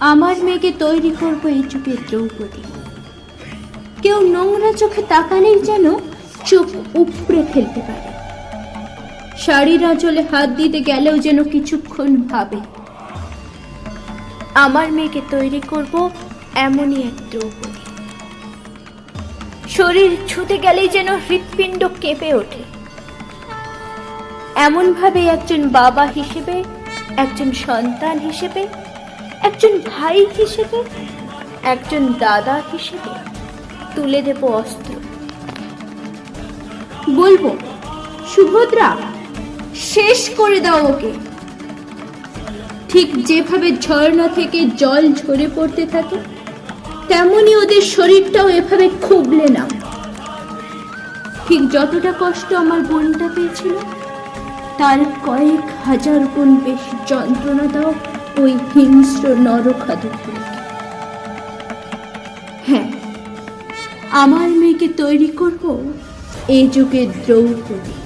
আমার মেয়েকে তৈরি করব এই যুগের দ্রৌপদী। কেউ নোংরা চোখে তাকালেই যেন চোখ উপড়ে ফেলতে পারে। শাড়ির আঁচলে হাত দিতে গেলেও যেন কিছুক্ষণ ভাবে। আমার মেয়েকে তৈরি করব এমনই এক দ্রৌপদী। শরীর ছুতে গেলেই যেন হৃৎপিণ্ড কেঁপে ওঠে। এমনভাবে একজন বাবা হিসেবে, একজন সন্তান হিসেবে একজন ভাই হিসেবে, একজন দাদা হিসেবে তুলে দেব অস্ত্র। বলব, সুভদ্রা, শেষ করে দাও ওকে। ঠিক যেভাবে ঝর্ণা থেকে জল ঝরে পড়তে থাকে, তেমনি ওদের শরীরটাও এভাবে খুবলে নাও ঠিক যতটা কষ্ট আমার বোনটা পেয়েছিল, তার কয়েক হাজার গুণ বেশি যন্ত্রণা দাও ওই হিংস্র নরখাদকগুলোকে হ্যাঁ আমার মেয়েকে তৈরি করব এই যুগের দ্রৌপদী।